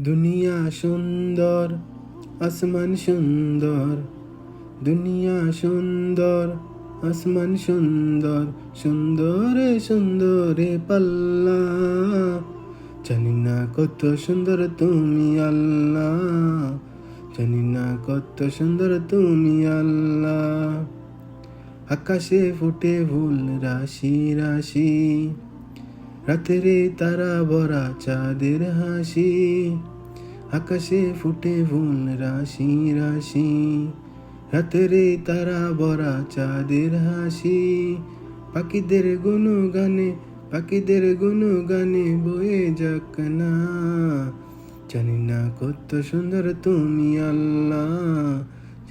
দুনিয়া সুন্দর, আসমান সুন্দর। দুনিয়া সুন্দর, আসমান সুন্দর, সুন্দরে সুন্দরে পাল্লা। জানি না কত সুন্দর তুমি আল্লাহ। জানি না কত সুন্দর তুমি আল্লাহ। আকাশে ফুটে ফুল, রাশি রাশি। রাতেরে তারা ভরা চাঁদের হাসি, আকাশে ফুটে ফুল রাশি রাশি। রাতেরে তারা ভরা চাঁদের হাসি, পাখিদের গুনু গানে পাখিদের গুনু গানে বয়ে যাক না। জানি না কত সুন্দর তুমি আল্লাহ,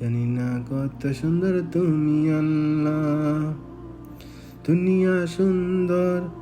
জানি না কত সুন্দর তুমি আল্লাহ। দুনিয়া সুন্দর